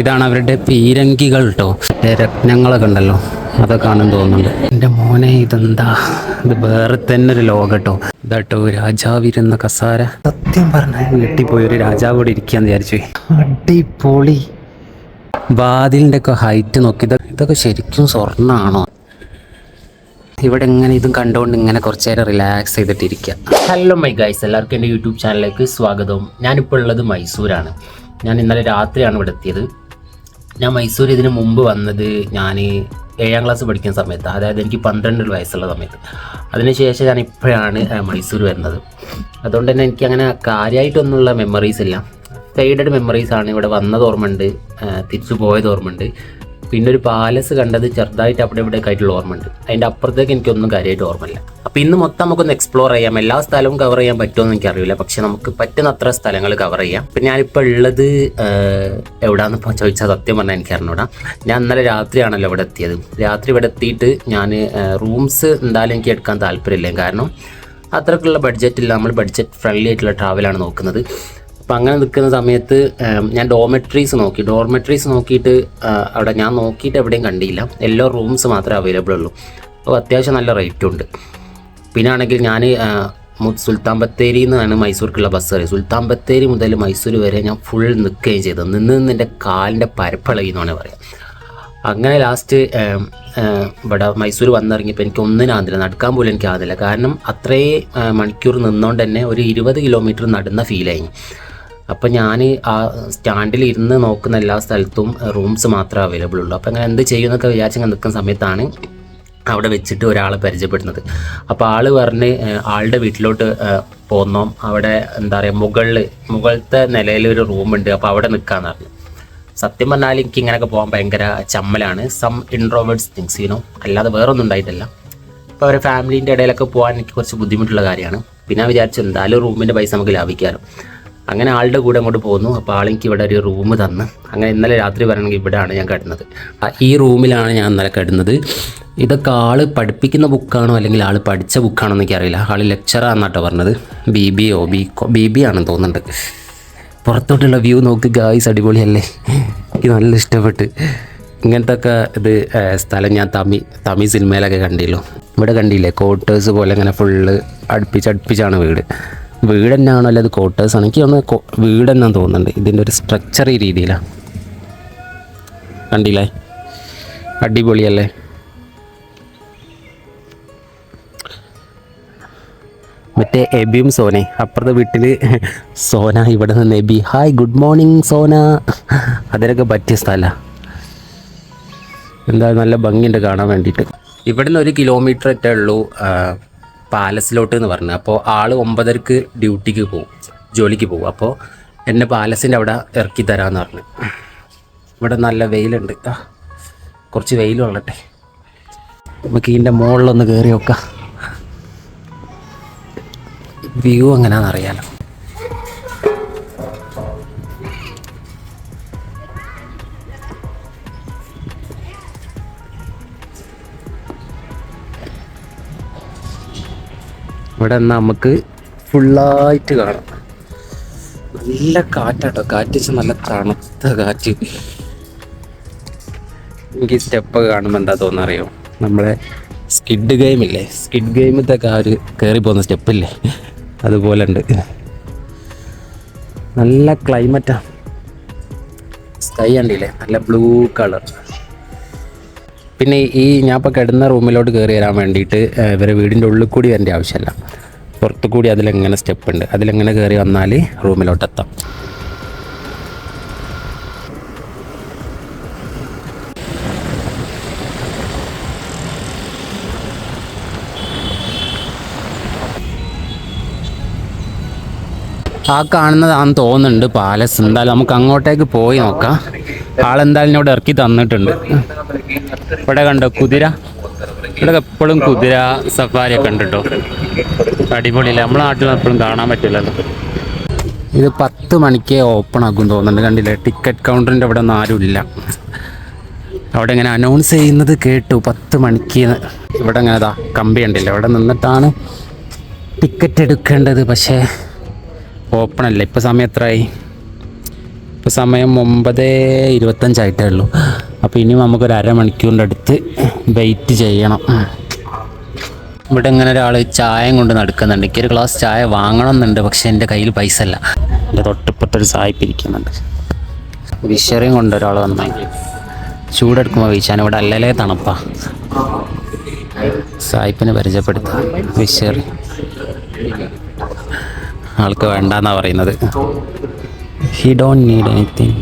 ഇതാണ് അവരുടെ പീരങ്കികൾ കേട്ടോ രത്നങ്ങളൊക്കെ ഉണ്ടല്ലോ. അതൊക്കെ ആണെന്ന് തോന്നുന്നുണ്ട്. എന്റെ മോനെ ഇതെന്താ? ഇത് വേറെ തന്നെ ഒരു ലോകം കേട്ടോ ഇതാട്ടോ രാജാവിരുന്ന കസാര. സത്യം പറഞ്ഞാൽ പോയി ഒരു രാജാവ് കൂടെ ഇരിക്കാന്ന് വിചാരിച്ചു അടിപൊളി. വാതിലിന്റെ ഒക്കെ ഹൈറ്റ് നോക്കി. ഇത് ഇതൊക്കെ ശരിക്കും സ്വർണമാണോ ഇവിടെ എങ്ങനെ ഇതും കണ്ടുകൊണ്ട് ഇങ്ങനെ കുറച്ച് നേരം റിലാക്സ് ചെയ്തിട്ടിരിക്കുക ഹലോ മൈ ഗൈസ് എല്ലാവർക്കും എന്റെ യൂട്യൂബ് ചാനലിലേക്ക് സ്വാഗതവും. ഞാനിപ്പോൾ ഉള്ളത് മൈസൂരാണ്. ഞാൻ ഇന്നലെ രാത്രിയാണ് ഇവിടെ എത്തിയത്. ഞാൻ മൈസൂർ ഇതിന് മുമ്പ് വന്നത് ഞാൻ ഏഴാം ക്ലാസ് പഠിക്കുന്ന സമയത്ത്. അതായത് എനിക്ക് പന്ത്രണ്ട് വയസ്സുള്ള സമയത്ത്. അതിനുശേഷം ഞാൻ ഇപ്പോഴാണ് മൈസൂർ വരുന്നത്. അതുകൊണ്ട് തന്നെ എനിക്ക് അങ്ങനെ കാര്യമായിട്ടൊന്നുമുള്ള മെമ്മറീസ് ഇല്ല. ഫെയ്ഡഡ് മെമ്മറീസ് ആണ് ഇവിടെ വന്നത് ഓർമ്മയുണ്ട് തിരിച്ചു പോയത് ഓർമ്മയുണ്ട്. പിന്നെ ഒരു പാലസ് കണ്ടത് ചെറുതായിട്ട് അവിടെ ഇവിടെ ആയിട്ടുള്ള ഓർമ്മയുണ്ട്. അതിന്റെ അപ്പുറത്തേക്ക് എനിക്കൊന്നും കാര്യമായിട്ട് ഓർമ്മയില്ല. അപ്പോൾ ഇന്ന് മൊത്തം നമുക്കൊന്ന് എക്സ്പ്ലോർ ചെയ്യാം. എല്ലാ സ്ഥലവും കവർ ചെയ്യാൻ പറ്റുമെന്ന് എനിക്കറിയില്ല. പക്ഷെ നമുക്ക് പറ്റുന്ന അത്ര സ്ഥലങ്ങൾ കവർ ചെയ്യാം. ഇപ്പം ഞാനിപ്പോൾ ഉള്ളത് ഇപ്പോൾ ചോദിച്ചാൽ സത്യം പറഞ്ഞാൽ എനിക്ക് അറിഞ്ഞൂടാ. ഞാൻ ഇന്നലെ രാത്രിയാണല്ലോ ഇവിടെ എത്തിയത്. രാത്രി ഇവിടെ എത്തിയിട്ട് ഞാൻ റൂംസ് എന്തായാലും എനിക്ക് എടുക്കാൻ താല്പര്യമില്ല. കാരണം അത്രക്കുള്ള ബഡ്ജറ്റില്ല നമ്മൾ ബഡ്ജറ്റ് ഫ്രണ്ട്ലി ആയിട്ടുള്ള ട്രാവലാണ് നോക്കുന്നത്. അപ്പം അങ്ങനെ നിൽക്കുന്ന സമയത്ത് ഞാൻ ഡോർമെട്രീസ് നോക്കി. ഡോർമെട്രീസ് നോക്കിയിട്ട് അവിടെ ഞാൻ നോക്കിയിട്ട് എവിടെയും കണ്ടില്ല. എല്ലാ റൂംസ് മാത്രമേ അവൈലബിൾ ഉള്ളൂ. അപ്പോൾ അത്യാവശ്യം നല്ല റേറ്റും ഉണ്ട്. പിന്നെ ആണെങ്കിൽ ഞാൻ സുൽത്താൻ ബത്തേരിയിൽ നിന്നാണ് മൈസൂർക്കുള്ള ബസ് കയറി സുൽത്താൻ ബത്തേരി മുതൽ മൈസൂർ വരെ ഞാൻ ഫുൾ നിൽക്കുകയും ചെയ്തു. നിന്ന് നിന്ന് എന്റെ കാലിന്റെ പരപ്പളകി എന്നാണ് പറയുക അങ്ങനെ ലാസ്റ്റ് ഇവിടെ മൈസൂർ വന്നിറങ്ങിയപ്പോൾ എനിക്ക് ഒന്നിനും ആകുന്നില്ല നടക്കാൻ പോലും എനിക്ക് ആകുന്നില്ല കാരണം അത്രയും ആ, മണിക്കൂർ നിന്നുകൊണ്ട് തന്നെ ഒരു ഇരുപത് കിലോമീറ്റർ നടന്ന ഫീലായി അപ്പോൾ ഞാൻ ആ സ്റ്റാൻഡിൽ ഇരുന്ന് നോക്കുന്ന എല്ലാ സ്ഥലത്തും റൂംസ് മാത്രമേ അവൈലബിൾ ഉള്ളൂ. അപ്പോൾ അങ്ങനെ എന്ത് ചെയ്യുമെന്നൊക്കെ വിചാരിച്ച് നിൽക്കുന്ന സമയത്താണ് അവിടെ വെച്ചിട്ട് ഒരാളെ പരിചയപ്പെടുന്നത്. അപ്പോൾ ആൾ പറഞ്ഞ് ആളുടെ വീട്ടിലോട്ട് പോന്നോം. അവിടെ എന്താ പറയുക മുകളിൽ മുകളിലത്തെ നിലയിൽ ഒരു റൂമുണ്ട് അപ്പോൾ അവിടെ നിൽക്കാന്ന് പറഞ്ഞു. സത്യം പറഞ്ഞാൽ എനിക്ക് ഇങ്ങനെയൊക്കെ പോകാൻ ഭയങ്കര ചമ്മലാണ്. Some introverts things you know അല്ലാതെ വേറൊന്നും ഉണ്ടായിട്ടില്ല. അപ്പോൾ അവരെ ഫാമിലീന്റെ ഇടയിലൊക്കെ പോകാൻ എനിക്ക് കുറച്ച് ബുദ്ധിമുട്ടുള്ള കാര്യമാണ്. പിന്നെ വിചാരിച്ചു എന്തായാലും റൂമിന്റെ പൈസ നമുക്ക് ലാഭിക്കാമല്ലോ അങ്ങനെ ആളുടെ കൂടെ അങ്ങോട്ട് പോന്നു. അപ്പോൾ ആളെനിക്ക് ഇവിടെ ഒരു റൂം തന്ന്. അങ്ങനെ ഇന്നലെ രാത്രി വരണമെങ്കിൽ ഇവിടെയാണ് ഞാൻ കിടന്നത്. ഈ റൂമിലാണ് ഞാൻ ഇന്നലെ കിടന്നത്. ഇതൊക്കെ ആൾ പഠിപ്പിക്കുന്ന ബുക്കാണോ അല്ലെങ്കിൽ ആൾ പഠിച്ച ബുക്കാണോ എന്ന് എനിക്കറിയില്ല ആൾ ലെക്ചറാന്നാട്ടോ പറഞ്ഞത്. B B O B B B ആണെന്ന് തോന്നുന്നുണ്ട്. പുറത്തോട്ടുള്ള വ്യൂ നോക്ക് ഗായ്സ് അടിപൊളിയല്ലേ? എനിക്ക് നല്ല ഇഷ്ടപ്പെട്ട്. ഇങ്ങനത്തെ ഒക്കെ ഇത് സ്ഥലം ഞാൻ തമി തമിഴ് സിനിമയിലൊക്കെ കണ്ടില്ലോ. ഇവിടെ കണ്ടില്ലേ ക്വാർട്ടേഴ്സ് പോലെ ഇങ്ങനെ ഫുള്ള് അടുപ്പിച്ച് അടുപ്പിച്ചാണ് വീട്. വീട് തന്നെയാണോ അല്ല അത് ക്വാർട്ടേഴ്സ് ആണ്? എനിക്ക് തോന്നുന്നത് വീട് തോന്നുന്നുണ്ട്. ഇതിന്റെ ഒരു സ്ട്രക്ചർ ഈ രീതിയിലാണ് കണ്ടില്ലേ? അടിപൊളിയല്ലേ? മറ്റേ എബിയും സോനെ അപ്പുറത്തെ വീട്ടിൽ സോന ഇവിടെ നിന്ന് Abi. Hi good morning Sona. അതിനൊക്കെ പറ്റിയ സ്ഥലമാണ് എന്താ നല്ല ഭംഗിയുണ്ട് കാണാൻ വേണ്ടിയിട്ട്. ഇവിടുന്ന് ഒരു കിലോമീറ്റർ ഒറ്റേ ഉള്ളൂ. പാലസിലോട്ട് എന്ന് പറഞ്ഞു. അപ്പോൾ ആൾ ഒമ്പതരക്ക് ഡ്യൂട്ടിക്ക് പോകും ജോലിക്ക് പോകും അപ്പോൾ എന്നെ പാലസിന്റെ അവിടെ ഇറക്കി തരാമെന്ന് പറഞ്ഞു. ഇവിടെ നല്ല വെയിലുണ്ട്. ആ, കുറച്ച് വെയിൽ കൊള്ളട്ടെ നമുക്ക് ഇതിന്റെ മുകളിലൊന്ന് കയറി നോക്കാം. വ്യൂ എങ്ങനെയാണെന്ന് ഇവിടെ നമുക്ക് ഫുള്ളായിട്ട് കാണാം. നല്ല കാറ്റാട്ടോ. കാറ്റ് വെച്ചാൽ നല്ല തണുത്ത കാറ്റ്. എനിക്ക് സ്റ്റെപ്പ് കാണുമ്പോൾ എന്താ തോന്നറിയോ നമ്മളെ സ്കിഡ് ഗെയിം ഇല്ലേ? സ്കിഡ് ഗെയിമത്തെ ആ ഒരു കയറി പോകുന്ന സ്റ്റെപ്പില്ലേ? അതുപോലെ ഉണ്ട്. നല്ല ക്ലൈമറ്റാണ് സ്കൈ കണ്ടില്ലേ? നല്ല ബ്ലൂ കളർ പിന്നെ ഈ ഞാൻ ഇപ്പോൾ കിടന്ന റൂമിലോട്ട് കയറി വരാൻ വേണ്ടിയിട്ട് ഇവരെ വീടിന്റെ ഉള്ളിൽ കൂടി വരേണ്ട ആവശ്യമില്ല. പുറത്തു കൂടി അതിലെങ്ങനെ സ്റ്റെപ്പ് ഉണ്ട് അതിലെങ്ങനെ കയറി വന്നാൽ റൂമിലോട്ടെത്താം ആ കാണുന്നതാണെന്ന് തോന്നുന്നുണ്ട് പാലസ്. എന്തായാലും നമുക്ക് അങ്ങോട്ടേക്ക് പോയി നോക്കാം. ആളെന്തായാലും ഇവിടെ ഇറക്കി തന്നിട്ടുണ്ട്. ഇവിടെ കണ്ടോ കുതിര? ഇവിടെ എപ്പോഴും കുതിര സഫാരി ഒക്കെ ഉണ്ട് കേട്ടോ. അടിപൊളിയില്ല? നമ്മളെ നാട്ടിൽ എപ്പോഴും കാണാൻ പറ്റില്ലല്ലോ. ഇത് പത്ത് മണിക്ക് ഓപ്പൺ ആക്കും തോന്നുന്നുണ്ട്. കണ്ടില്ലേ? ടിക്കറ്റ് കൗണ്ടറിന്റെ അവിടെ ഒന്നും ആരുമില്ല അവിടെ ഇങ്ങനെ അനൗൺസ് ചെയ്യുന്നത് കേട്ടു. പത്ത് മണിക്ക്. ഇവിടെ ഇങ്ങനെ ഇതാ കമ്പി ഉണ്ടല്ലോ ഇവിടെ നിന്നിട്ടാണ് ടിക്കറ്റ് എടുക്കേണ്ടത്. പക്ഷേ ഓപ്പൺ അല്ല. ഇപ്പോൾ സമയം എത്രയായി ഇപ്പോൾ സമയം ഒമ്പത് ഇരുപത്തഞ്ചായിട്ടേ ഉള്ളൂ. അപ്പോൾ ഇനി നമുക്കൊരു അരമണിക്കൂറിന്റെ അടുത്ത് വെയിറ്റ് ചെയ്യണം. ഇവിടെ ഇങ്ങനെ ഒരാൾ ചായയും കൊണ്ട് നടക്കുന്നുണ്ട്. എനിക്ക് ഒരു ഗ്ലാസ് ചായ വാങ്ങണം എന്നുണ്ട് പക്ഷെ എന്റെ കയ്യിൽ പൈസ അല്ല എന്റെ തൊട്ടിപ്പുറത്തൊരു സായിപ്പ് ഇരിക്കുന്നുണ്ട്. വിഷറിയും കൊണ്ട് ഒരാൾ വന്നെങ്കിൽ ചൂടെടുക്കുമ്പോൾ വീശാൻ ഇവിടെ അല്ലല്ലേ തണുപ്പാ. സായിപ്പിനെ പരിചയപ്പെടുത്താം. വിഷറി ആൾക്ക് വേണ്ടെന്നാണ് പറയുന്നത്. ഹി ഡോൺ നീഡ് എനിത്തിങ്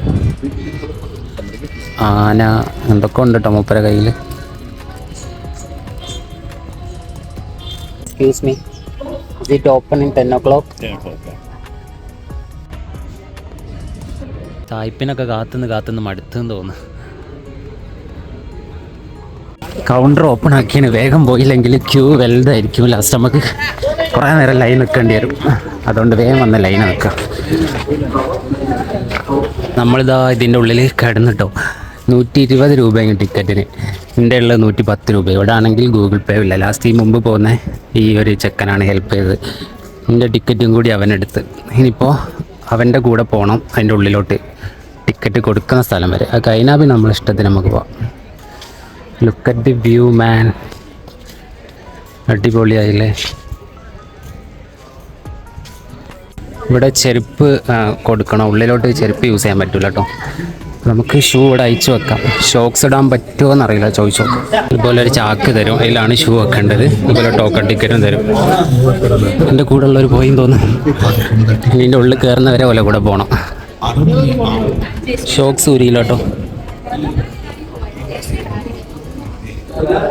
ആന എന്തൊക്കെ ഉണ്ട് കേട്ടോ മൂപ്പര കയ്യിൽ excuse me it open in ten o'clock തായ്പിനൊക്കെ കാത്തുനിന്ന് കാത്തുനിന്ന് മടുത്തെന്ന് തോന്നുന്നു. കൗണ്ടർ ഓപ്പൺ ആക്കിയാണ്. വേഗം പോയില്ലെങ്കിൽ ക്യൂ വലുതായിരിക്കും ലാസ്റ്റ് നമുക്ക് കുറേ നേരം ലൈൻ നിൽക്കേണ്ടി വരും. അതുകൊണ്ട് വേഗം വന്ന് ലൈൻ നിൽക്കാം. നമ്മളിതാ ഇതിന്റെ ഉള്ളിൽ കിടന്നിട്ടോ. നൂറ്റി ഇരുപത് രൂപയാണ് ടിക്കറ്റിന്. എന്റെ ഉള്ളത് നൂറ്റി പത്ത് രൂപ. ഇവിടെ ആണെങ്കിൽ ഗൂഗിൾ പേ ഇല്ല. ലാസ്റ്റ് ഈ മുമ്പ് പോകുന്ന ഈ ഒരു ചെക്കനാണ് ഹെൽപ്പ് ചെയ്തത്. എന്റെ ടിക്കറ്റും കൂടി അവനെടുത്ത്. ഇനിയിപ്പോൾ അവന്റെ കൂടെ പോകണം അതിന്റെ ഉള്ളിലോട്ട്. ടിക്കറ്റ് കൊടുക്കുന്ന സ്ഥലം വരെ. ആ കൈനാബി പിന്നെ നമ്മൾ നമുക്ക് പോവാം. Look at the view man അടിപൊളിയായില്ലേ? ഇവിടെ ചെരുപ്പ് കൊടുക്കണം. ഉള്ളിലോട്ട് ചെരുപ്പ് യൂസ് ചെയ്യാൻ പറ്റില്ല കേട്ടോ നമുക്ക് ഷൂ ഇവിടെ അയച്ചു വെക്കാം. ഷോക്സ് ഇടാൻ പറ്റുമോ എന്നറിയില്ല ചോദിച്ചു ഇതുപോലെ ഒരു ചാക്ക് തരും. അതിലാണ് ഷൂ വെക്കേണ്ടത്. ഇതുപോലെ ടോക്കൺ ടിക്കറ്റും തരും. എന്റെ കൂടെ ഉള്ളവർ പോയി തോന്നുന്നു. ഇതിന്റെ ഉള്ളിൽ കയറുന്നവരെ ഓലെ കൂടെ പോകണം ഷോക്സ് ഊരിയില്ല കേട്ടോ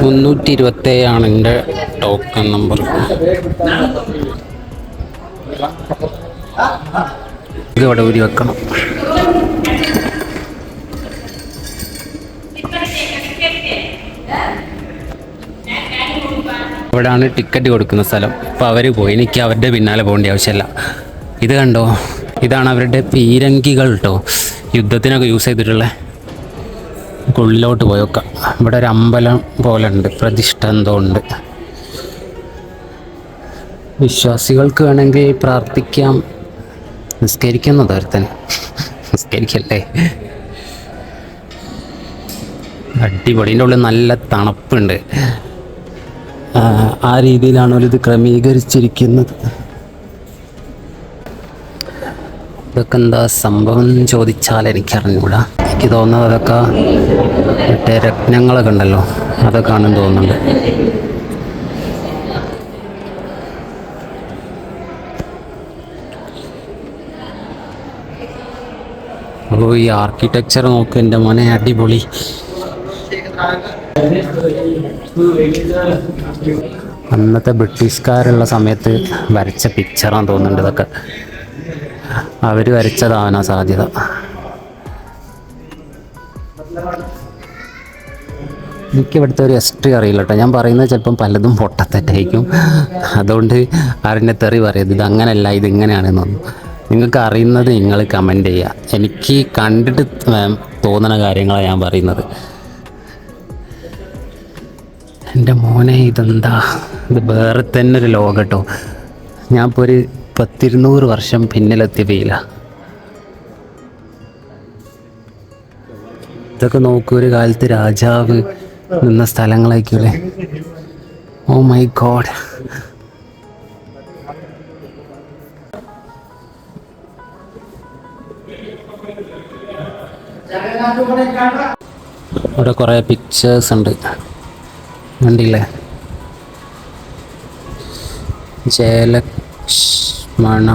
മുന്നൂറ്റി ഇരുപത്തേഴാണ് എന്റെ ടോക്കൺ നമ്പർ ഇത് ഇവിടെ ഊരി വെക്കണം. ഇവിടാണ് ടിക്കറ്റ് കൊടുക്കുന്ന സ്ഥലം. അപ്പോൾ അവർ പോയി. എനിക്ക് അവരുടെ പിന്നാലെ പോകേണ്ട ആവശ്യമില്ല. ഇത് കണ്ടോ? ഇതാണ് അവരുടെ പീരങ്കികൾ കേട്ടോ യുദ്ധത്തിനൊക്കെ യൂസ് ചെയ്തിട്ടുള്ള. ഉള്ളിലോട്ട് പോയൊക്കെ ഇവിടെ ഒരു അമ്പലം പോലെ ഉണ്ട്. പ്രതിഷ്ഠ എന്തോ ഉണ്ട്. വിശ്വാസികൾക്ക് വേണമെങ്കിൽ പ്രാർത്ഥിക്കാം. നിസ്കരിക്കുന്നത് ഒരുത്തന് നിസ്കരിക്കല്ലേ? അടിപൊളി ഇതിന്റെ ഉള്ളിൽ നല്ല തണുപ്പുണ്ട്. ആ, രീതിയിലാണ് അവരിത് ക്രമീകരിച്ചിരിക്കുന്നത്. ഇതൊക്കെ എന്താ സംഭവം ചോദിച്ചാൽ എനിക്കറിഞ്ഞൂടാ. എനിക്ക് തോന്നുന്നത് അതൊക്കെ മറ്റേ രത്നങ്ങളൊക്കെ ഉണ്ടല്ലോ അതൊക്കെ ആണെന്ന് തോന്നുന്നുണ്ട്. അപ്പോൾ ഈ ആർക്കിടെക്ചർ നോക്ക് എന്റെ മോനെ അടിപൊളി. അന്നത്തെ ബ്രിട്ടീഷുകാരുള്ള സമയത്ത് വരച്ച പിക്ചറാന്ന് തോന്നുന്നുണ്ട് ഇതൊക്കെ. അവർ വരച്ചതാവാനാ സാധ്യത? എനിക്ക് ഇവിടുത്തെ ഒരു ഹിസ്റ്ററി അറിയില്ല കേട്ടോ. ഞാൻ പറയുന്നത് ചിലപ്പം പലതും പൊട്ടത്തെറ്റായിരിക്കും. അതുകൊണ്ട് ആരുടെ തെറി പറയരുത്. ഇത് അങ്ങനെയല്ല ഇത് ഇങ്ങനെയാണെന്നൊന്നും നിങ്ങൾക്ക് അറിയുന്നത് നിങ്ങൾ കമന്റ് ചെയ്യുക. എനിക്ക് കണ്ടിട്ട് തോന്നുന്ന കാര്യങ്ങളാണ് ഞാൻ പറയുന്നത്. എന്റെ മോനെ ഇതെന്താ? ഇത് വേറെ തന്നെ ഒരു ലോകം കേട്ടോ. ഞാൻ ഇപ്പോൾ ഒരു പത്തിരുന്നൂറ് വർഷം പിന്നിലെത്തിയ ഫീല ഇതൊക്കെ നോക്കൂ ഒരു കാലത്ത് രാജാവ് നിന്ന സ്ഥലങ്ങളായിരിക്കൂലേ ഓ മൈ ഗോഡ് ഇവിടെ കുറേ പിക്ചേഴ്സ് ഉണ്ട്. കണ്ടില്ലേ? ജയലക്ഷ്മണ.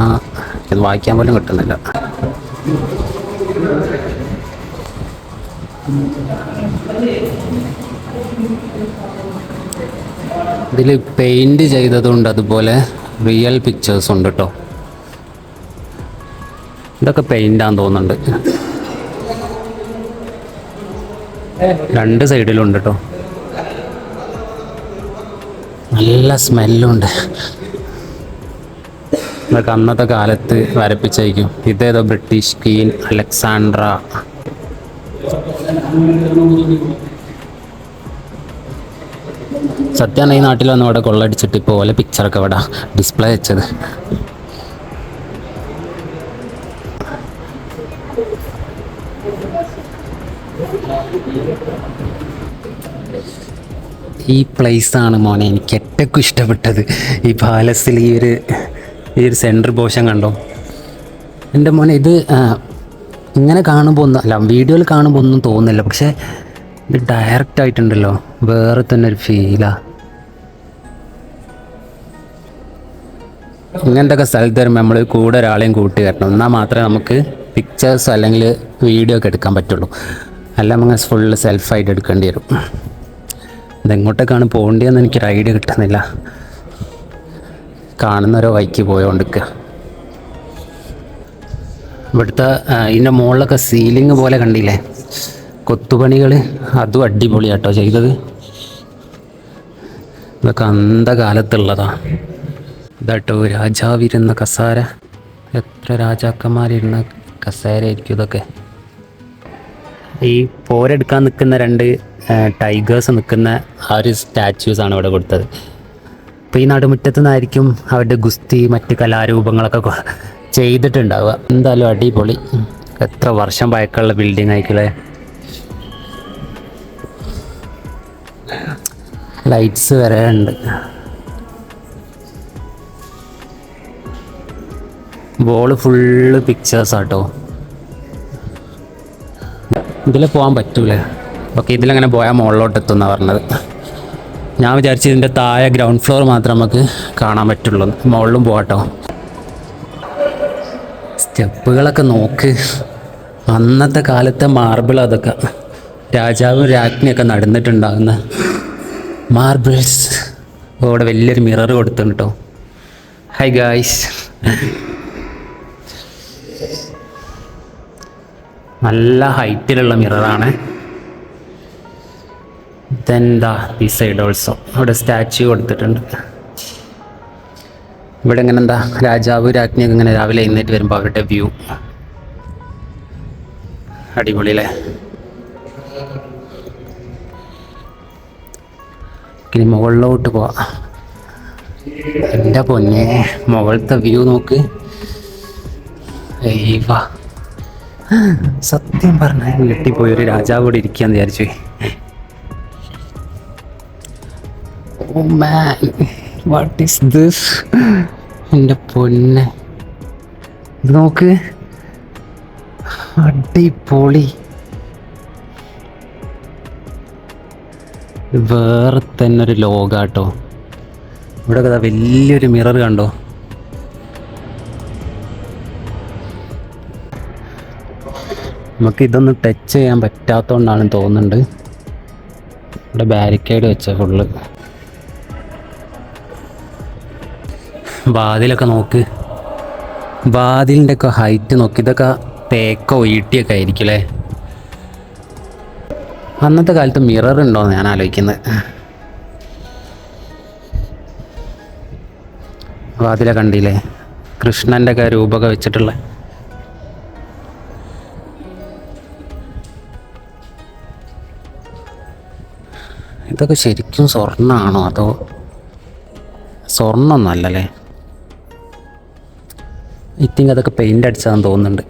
ഇത് വായിക്കാൻ പോലും കിട്ടുന്നില്ല. ഇതിൽ പെയിന്റ് ചെയ്തതുകൊണ്ട് അതുപോലെ റിയൽ പിക്ചേഴ്സ് ഉണ്ട് കേട്ടോ ഇതൊക്കെ പെയിന്റാന്ന് തോന്നുന്നുണ്ട്. രണ്ട് സൈഡിലും ഉണ്ട് കേട്ടോ നല്ല സ്മെല്ലുണ്ട്. ഇതൊക്കെ അന്നത്തെ കാലത്ത് വരപ്പിച്ചായിരിക്കും ഇതേതോ ബ്രിട്ടീഷ് ക്വീൻ അലക്സാണ്ട്ര. സത്യാണ് ഈ നാട്ടിൽ വന്ന് ഇവിടെ കൊള്ളടിച്ചിട്ട് ഇപ്പോൾ ഓലെ പിക്ചറൊക്കെ ഇവിടെ ഡിസ്പ്ലേ വെച്ചത്. ഈ പ്ലേസാണ് മോനെ എനിക്ക് ഏറ്റവും ഇഷ്ടപ്പെട്ടത്. ഈ പാലസിൽ ഈ ഒരു ഈ ഒരു സെന്റർ പോഷൻ കണ്ടോ? എന്റെ മോനെ ഇത് ഇങ്ങനെ കാണുമ്പോൾ ഒന്നും അല്ല വീഡിയോയിൽ കാണുമ്പോൾ ഒന്നും തോന്നുന്നില്ല. പക്ഷേ ഇത് ഡയറക്റ്റ് ആയിട്ടുണ്ടല്ലോ. വേറെ തന്നെ ഒരു ഫീലാ ഇങ്ങനത്തെ സ്ഥലത്ത് വരുമ്പോൾ നമ്മൾ കൂടെ ഒരാളെയും കൂട്ടി വരണം. എന്നാൽ മാത്രമേ നമുക്ക് പിക്ചേഴ്സ് അല്ലെങ്കിൽ വീഡിയോ ഒക്കെ എടുക്കാൻ പറ്റുള്ളൂ. അല്ല നമ്മൾ ഫുള്ള് സെൽഫായിട്ട് എടുക്കേണ്ടി വരും. ഇതെങ്ങോട്ടേക്കാണ് പോകേണ്ടതെന്ന് എനിക്കൊരു ഐഡിയ കിട്ടുന്നില്ല. കാണുന്നവരോ വൈക്ക് പോയോണ്ടിരിക്കുക ഇവിടുത്തെ ഇതിന്റെ മുകളിലൊക്കെ സീലിംഗ് പോലെ കണ്ടില്ലേ? കൊത്തുപണികൾ അതും അടിപൊളിയാട്ടോ ചെയ്തത്. ഇതൊക്കെ അന്ധകാലത്തുള്ളതാ. ഇതാട്ടോ രാജാവിരുന്ന കസാര. എത്ര രാജാക്കന്മാരിരുന്ന കസേരയായിരിക്കും ഇതൊക്കെ. ഈ പോരെടുക്കാൻ നിൽക്കുന്ന രണ്ട് ടൈഗേഴ്സ് നിൽക്കുന്ന ആ ഒരു ആണ് ഇവിടെ കൊടുത്തത്. അപ്പോൾ ഈ നടുമുറ്റത്തു നിന്നായിരിക്കും അവരുടെ ഗുസ്തി മറ്റ് കലാരൂപങ്ങളൊക്കെ ചെയ്തിട്ടുണ്ടാവുക. എന്തായാലും അടിപൊളി. എത്ര വർഷം പഴക്കമുള്ള ബിൽഡിംഗ് ആയിക്കളെ ലൈറ്റ്സ് വരെ ഉണ്ട്. ബോൾ ഫുള്ള് പിക്ചേഴ്സ് ആട്ടോ. ഇതിൽ പോകാൻ പറ്റൂലേ? ഓക്കെ ഇതിലങ്ങനെ പോയാൽ മുകളിലോട്ട് എത്തുന്ന പറഞ്ഞത്. ഞാൻ വിചാരിച്ചു ഇതിന്റെ താഴെ ഗ്രൗണ്ട് ഫ്ലോർ മാത്രം നമുക്ക് കാണാൻ പറ്റുള്ളൂ. മുകളിലും പോകട്ടോ സ്റ്റെപ്പുകളൊക്കെ നോക്ക്. അന്നത്തെ കാലത്തെ മാർബിൾ അതൊക്കെ. രാജാവും രാജ്ഞിയൊക്കെ നടന്നിട്ടുണ്ടാകുന്ന മാർബിൾസ് അവിടെ വലിയൊരു മിറർ കൊടുത്തിട്ടുണ്ട് കേട്ടോ ഹൈ ഗായ്സ് നല്ല ഹൈറ്റിലുള്ള മിററാണ് ഇതെന്താ ഈ സൈഡ് ഓൾസോ അവിടെ സ്റ്റാച്യു കൊടുത്തിട്ടുണ്ട്. ഇവിടെ ഇങ്ങനെ എന്താ രാജാവ് രാജ്ഞിയൊക്കെ ഇങ്ങനെ രാവിലെ എഴുന്നേറ്റ് വരുമ്പോൾ അവരുടെ വ്യൂ അടിപൊളിയല്ലേ ഇനി മുകളിലോട്ട് പോവാം. എന്റെ പൊന്നെ മുകളിലത്തെ വ്യൂ നോക്ക്. സത്യം പറഞ്ഞ ഞെട്ടിപ്പോയി ഒരു രാജാവ് കൂടി ഇരിക്കാന്ന് വിചാരിച്ചു. Oh man what is this എന്റെ പൊന്നെ. ഇത് നോക്ക്. അടിപൊളി. വേറെ തന്നെ ഒരു ലോകാട്ടോ. ഇവിടെ കഥ വലിയൊരു മിറർ കണ്ടോ? നമുക്ക് ഇതൊന്നും ടച്ച് ചെയ്യാൻ പറ്റാത്തതുകൊണ്ടാണ് തോന്നുന്നുണ്ട്. ഇവിടെ ബാരിക്കേഡ് വെച്ച ഫുള്ള് വാതിലൊക്കെ നോക്ക്. വാതിലിന്റെ ഒക്കെ ഹൈറ്റ് നോക്കി. ഇതൊക്കെ തേക്കോ ഈട്ടിയൊക്കെ ആയിരിക്കും അല്ലേ? അന്നത്തെ കാലത്ത് മിറർ ഉണ്ടോയെന്ന് ഞാൻ ആലോചിക്കുന്നത് വാതിലെ കണ്ടില്ലേ? കൃഷ്ണന്റെ ഒക്കെ രൂപമൊക്കെ വെച്ചിട്ടുള്ള. ഇതൊക്കെ ശരിക്കും സ്വർണമാണോ അതോ സ്വർണമൊന്നുമല്ലല്ലേ ഐ തിങ്ക് അതൊക്കെ പെയിന്റ് അടിച്ചതാന്ന് തോന്നുന്നുണ്ട്.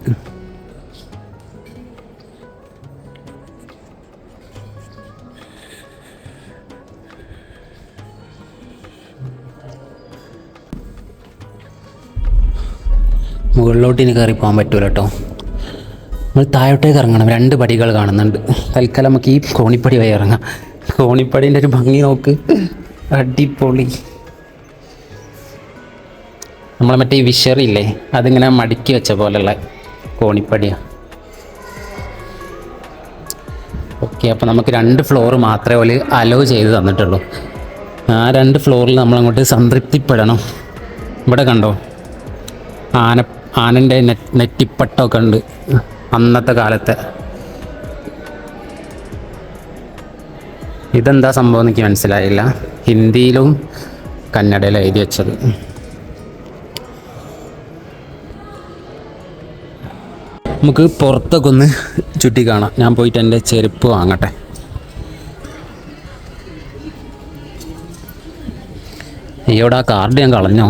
മുകളിലോട്ട് ഇനി കയറി പോകാൻ പറ്റൂല കേട്ടോ നമ്മൾ താഴോട്ടേക്ക് ഇറങ്ങണം. രണ്ട് പടികൾ കാണുന്നുണ്ട്. തൽക്കാലം നമുക്ക് ഈ കോണിപ്പടി വഴി ഇറങ്ങാം. കോണിപ്പടീന്റെ ഒരു ഭംഗി നോക്ക്. അടിപൊളി. നമ്മളെ മറ്റേ ഈ വിഷറില്ലേ അതിങ്ങനെ മടുക്കി വെച്ച പോലെയുള്ള കോണിപ്പടിയാണ് ഓക്കെ അപ്പോൾ നമുക്ക് രണ്ട് ഫ്ലോർ മാത്രമേ ഓൽ അലോ ചെയ്ത് തന്നിട്ടുള്ളൂ. ആ രണ്ട് ഫ്ലോറിൽ നമ്മളങ്ങോട്ട് സംതൃപ്തിപ്പെടണം. ഇവിടെ കണ്ടോ? ആന ആനന്റെ നെറ്റ് നെറ്റിപ്പട്ടമൊക്കെ ഉണ്ട് അന്നത്തെ കാലത്തെ. ഇതെന്താ സംഭവം എനിക്ക് മനസ്സിലായില്ല. ഹിന്ദിയിലും കന്നഡയിലും എഴുതി വെച്ചത്. നമുക്ക് പുറത്തൊക്കെ ഒന്ന് ചുറ്റി കാണാം. ഞാൻ പോയിട്ട് എന്റെ ചെരുപ്പ് വാങ്ങട്ടെ. അയ്യോടാ കാർഡ് ഞാൻ കളഞ്ഞോ?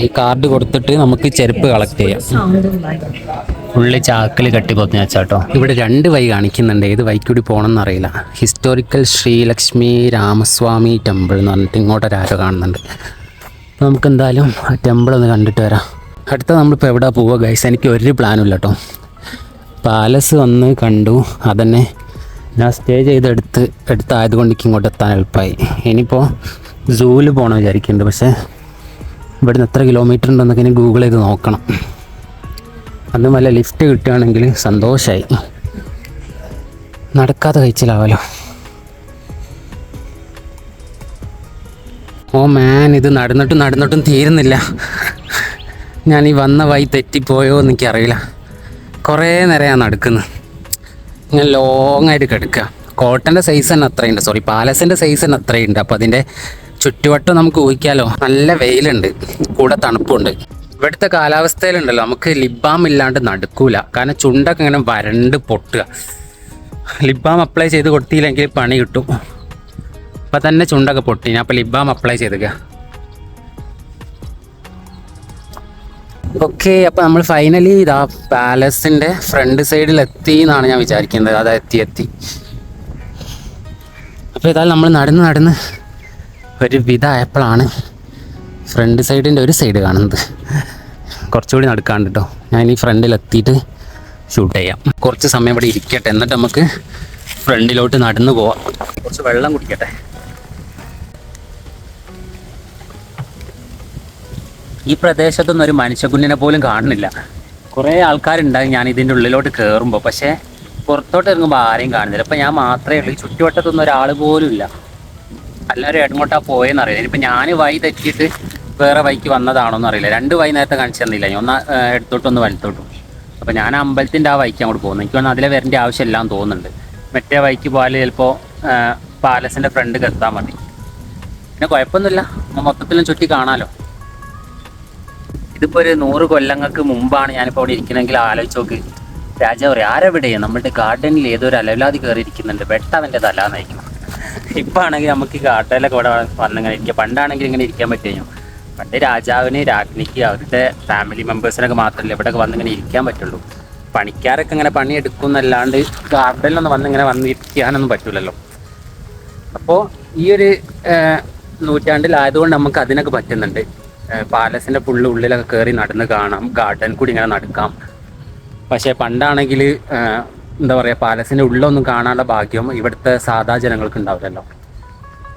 ഈ കാർഡ് കൊടുത്തിട്ട് നമുക്ക് ചെരുപ്പ് കളക്ട് ചെയ്യാം. ഉള്ളി ചാക്കിൽ കെട്ടിപ്പോത്തിന് വെച്ചാട്ടോ ഇവിടെ രണ്ട് വൈ കാണിക്കുന്നുണ്ട്. ഏത് വൈക്കൂടി പോകണമെന്ന് അറിയില്ല. ഹിസ്റ്റോറിക്കൽ ശ്രീലക്ഷ്മി രാമസ്വാമി ടെമ്പിൾ എന്ന് പറഞ്ഞിട്ട് ഇങ്ങോട്ടൊരാരോ കാണുന്നുണ്ട്. നമുക്ക് എന്തായാലും ആ ടെമ്പിൾ ഒന്ന് കണ്ടിട്ട് വരാം. അടുത്ത നമ്മളിപ്പോൾ എവിടെ പോവുക ഗൈസ് എനിക്ക് ഒരു പ്ലാനും ഇല്ല കേട്ടോ പാലസ് വന്ന് കണ്ടു. അതന്നെ ഞാൻ സ്റ്റേ ചെയ്തെടുത്ത് എടുത്തായതുകൊണ്ട് എനിക്ക് ഇങ്ങോട്ട് എത്താൻ എളുപ്പമായി ഇനിയിപ്പോൾ സൂവിൽ പോകണം വിചാരിക്കുന്നുണ്ട് പക്ഷേ ഇവിടുന്ന് എത്ര കിലോമീറ്റർ ഉണ്ടെന്നൊക്കെ ഇനി ഗൂഗിൾ ചെയ്ത് നോക്കണം. അന്ന് വല്ല ലിഫ്റ്റ് കിട്ടുകയാണെങ്കിൽ സന്തോഷമായി നടക്കാതെ കഴിച്ചിലാവല്ലോ. ഓ മാൻ ഇത് നടന്നിട്ടും നടന്നിട്ടും തീരുന്നില്ല. ഞാൻ ഈ വന്ന വഴി തെറ്റിപ്പോയോ എന്ന് എനിക്കറിയില്ല. കുറേ നേരം ഞാൻ നടക്കുന്നു. ഞാൻ ലോങ് ആയിട്ട് കിടക്കുക. കോട്ടന്റെ സൈസ് തന്നെ അത്രയുണ്ട്. സോറി പാലസിന്റെ സൈസ് തന്നെ അത്രയുണ്ട്. അപ്പോൾ അതിന്റെ ചുറ്റുവട്ടം നമുക്ക് ഊഹിക്കാലോ. നല്ല വെയിലുണ്ട്. കൂടെ തണുപ്പുണ്ട്. ഇവിടുത്തെ കാലാവസ്ഥയിലുണ്ടല്ലോ. നമുക്ക് ലിബാം ഇല്ലാണ്ട് നടക്കൂല. കാരണം ചുണ്ടൊക്കെ ഇങ്ങനെ വരണ്ട് പൊട്ടുക. ലിബാം അപ്ലൈ ചെയ്ത് കൊടുത്തില്ലെങ്കിൽ പണി കിട്ടും. അപ്പം തന്നെ ചുണ്ടൊക്കെ പൊട്ടി. ഞാൻ അപ്പോൾ ലിബാം അപ്ലൈ ചെയ്തുക ഓക്കെ അപ്പോൾ നമ്മൾ ഫൈനലി ഇതാ പാലസിന്റെ ഫ്രണ്ട് സൈഡിൽ എത്തി എന്നാണ് ഞാൻ വിചാരിക്കുന്നത്. അതാ എത്തി എത്തി. അപ്പോൾ ഇതാ നമ്മൾ നടന്ന് നടന്ന് ഒരു വിധമായപ്പോഴാണ് ഫ്രണ്ട് സൈഡിന്റെ ഒരു സൈഡ് കാണുന്നത്. കുറച്ചുകൂടി നടക്കാണ്ട് കേട്ടോ ഞാൻ ഈ ഫ്രണ്ടിൽ എത്തിയിട്ട് ഷൂട്ട് ചെയ്യാം. കുറച്ച് സമയം ഇവിടെ ഇരിക്കട്ടെ. എന്നിട്ട് നമുക്ക് ഫ്രണ്ടിലോട്ട് നടന്നു പോവാം. കുറച്ച് വെള്ളം കുടിക്കട്ടെ. ഈ പ്രദേശത്തൊന്നും ഒരു മനുഷ്യക്കുഞ്ഞിനെ പോലും കാണുന്നില്ല. കുറേ ആൾക്കാരുണ്ടായി ഞാൻ ഇതിന്റെ ഉള്ളിലോട്ട് കയറുമ്പോൾ പക്ഷേ പുറത്തോട്ട് ഇറങ്ങുമ്പോൾ ആരെയും കാണുന്നില്ല. ഇപ്പം ഞാൻ മാത്രമേ ഉള്ളൂ. ചുറ്റുവട്ടത്തൊന്നും ഒരാൾ പോലും ഇല്ല. എല്ലാവരും എങ്ങോട്ടാ പോയെന്ന് അറിയില്ല. ഇനിയിപ്പോൾ ഞാൻ വഴി തെറ്റിയിട്ട് വേറെ വൈക്ക് വന്നതാണോന്ന് അറിയില്ല. രണ്ട് വഴി നേരത്തെ കാണിച്ചു തന്നില്ല. ഞാൻ ഒന്ന് എടുത്തോട്ടും ഒന്ന് വലത്തോട്ടും. അപ്പോൾ ഞാൻ അമ്പലത്തിന്റെ ആ വൈക്ക് അങ്ങോട്ട് പോകുന്നു. എനിക്ക് തോന്നുന്നു അതിലെ വരേണ്ട ആവശ്യമില്ല എന്ന് തോന്നുന്നുണ്ട്. മറ്റേ വൈക്ക് പോയാൽ ചിലപ്പോൾ പാലസിന്റെ ഫ്രണ്ട് കെത്താൻ മതി. പിന്നെ കുഴപ്പമൊന്നുമില്ല. മൊത്തത്തിലും ചുറ്റി കാണാമല്ലോ ഇതിപ്പോ ഒരു നൂറ് കൊല്ലങ്ങൾക്ക് മുമ്പാണ് ഞാനിപ്പോൾ അവിടെ ഇരിക്കണമെങ്കിൽ ആലോചിച്ച് നോക്ക്. രാജാവ് പറയും ആരെവിടെ നമ്മുടെ ഗാർഡനിൽ ഏതോ ഒരു അലവലാതി കയറി ഇരിക്കുന്നുണ്ട് വെട്ട അവന്റെ തല നയിക്കും ഇപ്പം ആണെങ്കിൽ നമുക്ക് ഈ ഗാർഡനിലൊക്കെ ഇവിടെ വന്നിങ്ങനെ ഇരിക്കുക പണ്ടാണെങ്കിൽ ഇങ്ങനെ ഇരിക്കാൻ പറ്റുകയും പണ്ട് രാജാവിന് രാജ്ഞിക്ക് അവരുടെ ഫാമിലി മെമ്പേഴ്സിനൊക്കെ മാത്രമല്ല ഇവിടെയൊക്കെ വന്നിങ്ങനെ ഇരിക്കാൻ പറ്റുള്ളൂ. പണിക്കാരൊക്കെ ഇങ്ങനെ പണി എന്നല്ലാണ്ട് ഗാർഡനിലൊന്നും വന്നിങ്ങനെ വന്നിരിക്കാനൊന്നും പറ്റൂലല്ലോ. അപ്പോൾ ഈ ഒരു നൂറ്റാണ്ടിലായതുകൊണ്ട് നമുക്ക് അതിനൊക്കെ പറ്റുന്നുണ്ട്. പാലസിന്റെ ഫുള്ള് ഉള്ളിലൊക്കെ കയറി നടന്ന് കാണാം. ഗാർഡൻ കൂടി ഇങ്ങനെ നടക്കാം. പക്ഷേ പണ്ടാണെങ്കിൽ എന്താ പറയുക പാലസിന്റെ ഉള്ളൊന്നും കാണാനുള്ള ഭാഗ്യം ഇവിടുത്തെ സാധാ ജനങ്ങൾക്ക് ഉണ്ടാവില്ലല്ലോ.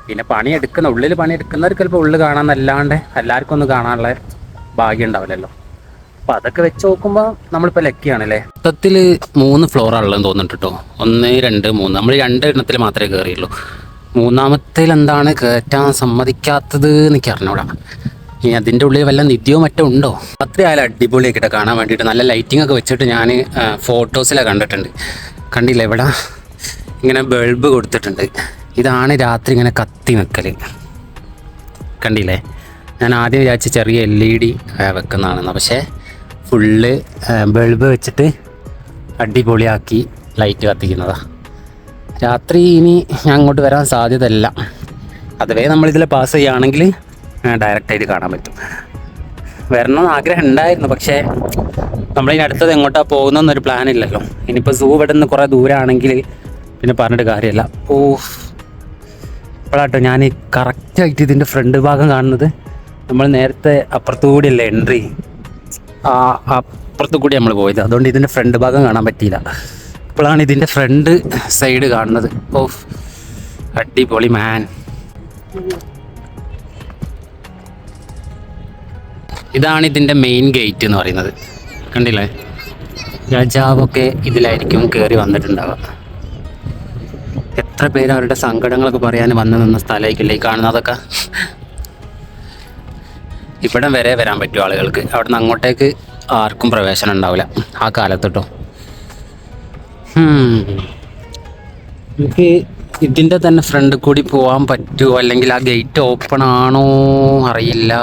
പിന്നെ പണിയെടുക്കുന്ന ഉള്ളിൽ പണിയെടുക്കുന്നവർക്ക് ചിലപ്പോൾ ഉള്ളിൽ കാണാമെന്നല്ലാണ്ട് എല്ലാവർക്കും ഒന്നും കാണാനുള്ള ഭാഗ്യം ഉണ്ടാവില്ലല്ലോ. അപ്പൊ അതൊക്കെ വെച്ച് നോക്കുമ്പോൾ നമ്മളിപ്പോൾ ലക്കിയാണല്ലേ? മൊത്തത്തിൽ മൂന്ന് ഫ്ലോറാണുള്ളതെന്ന് തോന്നുന്നുണ്ട് കേട്ടോ ഒന്ന് രണ്ട് മൂന്ന്. നമ്മൾ രണ്ട് എണ്ണത്തിൽ മാത്രമേ കയറിയുള്ളൂ മൂന്നാമത്തേൽ എന്താണ് കയറ്റാൻ സമ്മതിക്കാത്തത് എനിക്ക് അറിഞ്ഞൂടാ. ഇനി അതിന്റെ ഉള്ളിൽ വല്ല നിധിയോ മറ്റോ ഉണ്ടോ? അത്രയായാലും അടിപൊളിയാക്കിയിട്ട് കാണാൻ വേണ്ടിയിട്ട് നല്ല ലൈറ്റിംഗ് ഒക്കെ വെച്ചിട്ട് ഞാൻ ഫോട്ടോസിലാണ് കണ്ടിട്ടുണ്ട്. കണ്ടില്ല ഇവിടെ ഇങ്ങനെ ബൾബ് കൊടുത്തിട്ടുണ്ട്. ഇതാണ് രാത്രി ഇങ്ങനെ കത്തി നിൽക്കൽ കണ്ടില്ലേ? ഞാൻ ആദ്യം വിചാരിച്ച ചെറിയ എൽ ഇ ഡി വെക്കുന്നതാണെന്ന്. പക്ഷേ ഫുള്ള് ബൾബ് വെച്ചിട്ട് അടിപൊളിയാക്കി ലൈറ്റ് കത്തിക്കുന്നതാണ് രാത്രി ഇനി ഞാൻ അങ്ങോട്ട് വരാൻ സാധ്യതയല്ല. അതുവേ നമ്മളിതിൽ പാസ് ചെയ്യുകയാണെങ്കിൽ ഡയറക്റ്റായിട്ട് കാണാൻ പറ്റും. വരണമെന്ന് ആഗ്രഹം ഉണ്ടായിരുന്നു പക്ഷേ നമ്മളിനി അടുത്തത് എങ്ങോട്ടാ പോകുന്നതെന്നൊരു പ്ലാൻ ഇല്ലല്ലോ. ഇനിയിപ്പോൾ സൂ ഇവിടെ നിന്ന് കുറേ ദൂരമാണെങ്കിൽ പിന്നെ പറഞ്ഞിട്ട് കാര്യമല്ല. ഓ ഇപ്പോഴാട്ടോ ഞാൻ കറക്റ്റായിട്ട് ഇതിന്റെ ഫ്രണ്ട് ഭാഗം കാണുന്നത്. നമ്മൾ നേരത്തെ അപ്പുറത്തുകൂടിയല്ലേ എൻട്രി ആ അപ്പുറത്തു കൂടി നമ്മൾ പോയത്. അതുകൊണ്ട് ഇതിന്റെ ഫ്രണ്ട് ഭാഗം കാണാൻ പറ്റിയില്ല. ഇപ്പോഴാണ് ഇതിന്റെ ഫ്രണ്ട് സൈഡ് കാണുന്നത്. ഓഫ് അടിപൊളി മാൻ ഇതാണ് ഇതിന്റെ മെയിൻ ഗേറ്റ് എന്ന് പറയുന്നത്. കണ്ടില്ലേ? രാജാവൊക്കെ ഇതിലായിരിക്കും കയറി വന്നിട്ടുണ്ടാവുക. എത്ര പേര് അവരുടെ സങ്കടങ്ങളൊക്കെ പറയാൻ വന്നു നിന്ന സ്ഥലമായിരിക്കില്ലേ ഈ കാണുന്നതൊക്കെ ഇവിടെ വരെ വരാൻ പറ്റും ആളുകൾക്ക്. അവിടെ നിന്ന് അങ്ങോട്ടേക്ക് ആർക്കും പ്രവേശനം ഉണ്ടാവില്ല. ആ കാലത്തോട്ടോ എനിക്ക് ഇതിന്റെ തന്നെ ഫ്രണ്ട് കൂടി പോവാൻ പറ്റുമോ അല്ലെങ്കിൽ ആ ഗേറ്റ് ഓപ്പൺ ആണോ അറിയില്ല.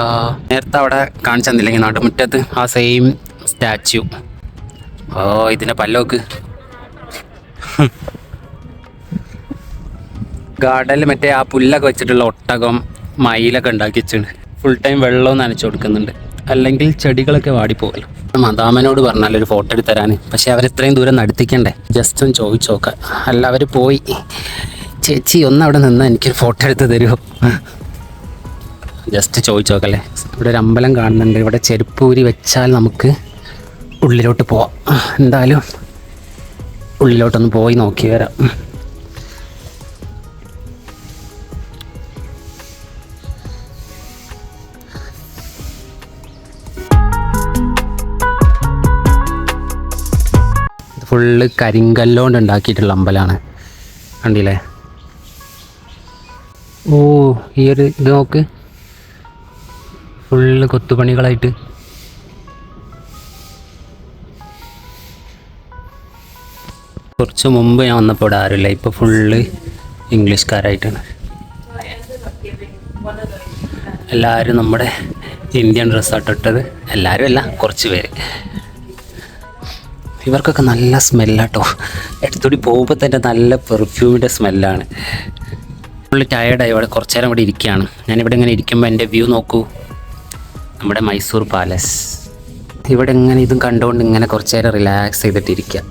നേരത്തെ അവിടെ കാണിച്ചു തന്നില്ലെങ്കിൽ നടുമുറ്റത്ത്? ആ സെയിം സ്റ്റാച്യു ഓ ഇതിന്റെ പല്ലോക്ക്. ഗാർഡനിൽ മറ്റേ ആ പുല്ലൊക്കെ വെച്ചിട്ടുള്ള ഒട്ടകം മയിലൊക്കെ ഉണ്ടാക്കി വെച്ചിട്ടുണ്ട്. ഫുൾ ടൈം വെള്ളം നനച്ചു കൊടുക്കുന്നുണ്ട്. അല്ലെങ്കിൽ ചെടികളൊക്കെ വാടിപ്പോകല്ലോ മദാമനോട് പറഞ്ഞാൽ ഒരു ഫോട്ടോ എടുത്തരാൻ. പക്ഷേ അവരെത്രയും ദൂരം നടത്തിക്കണ്ടേ? ജസ്റ്റ് ഒന്ന് ചോദിച്ചു നോക്കാം. അല്ല അവർ പോയി. ചേച്ചി ഒന്ന് അവിടെ നിന്ന് എനിക്കൊരു ഫോട്ടോ എടുത്ത് തരുമോ ജസ്റ്റ് ചോദിച്ചു നോക്കല്ലേ ഇവിടെ ഒരു അമ്പലം കാണുന്നുണ്ട്. ഇവിടെ ചെരുപ്പൂരി വെച്ചാൽ നമുക്ക് ഉള്ളിലോട്ട് പോവാം. എന്തായാലും ഉള്ളിലോട്ടൊന്ന് പോയി നോക്കി വരാം. ഫുള്ള് കരിങ്കല്ലോണ്ട് ഉണ്ടാക്കിയിട്ടുള്ള അമ്പലമാണ് കണ്ടില്ലേ? ഓ ഈ ഒരു ഇത് നോക്ക്. ഫുള്ള് കൊത്തുപണികളായിട്ട്. കുറച്ച് മുമ്പ് ഞാൻ വന്നപ്പോൾ ഇവിടെ ആരുമില്ല. ഇപ്പോൾ ഫുള്ള് ഇംഗ്ലീഷ്കാരായിട്ടാണ്. എല്ലാവരും നമ്മുടെ ഇന്ത്യൻ ഡ്രസ്സാണ് ഇട്ടത് എല്ലാവരും അല്ല കുറച്ച് പേര്. ഇവർക്കൊക്കെ നല്ല സ്മെല്ലാട്ടോ എടുത്തുകൂടി പോകുമ്പോൾ തന്നെ നല്ല പെർഫ്യൂമിന്റെ സ്മെല്ലാണ് ഫുള്ള് ടയേർഡായി ഇവിടെ കുറച്ച് നേരം ഇവിടെ ഇരിക്കുകയാണ്. ഞാനിവിടെ ഇങ്ങനെ ഇരിക്കുമ്പോൾ എന്റെ വ്യൂ നോക്കൂ. നമ്മുടെ മൈസൂർ പാലസ്. ഇവിടെ ഇങ്ങനെ ഇതും കണ്ടുകൊണ്ട് ഇങ്ങനെ കുറച്ച് നേരം റിലാക്സ് ചെയ്തിട്ടിരിക്കുക.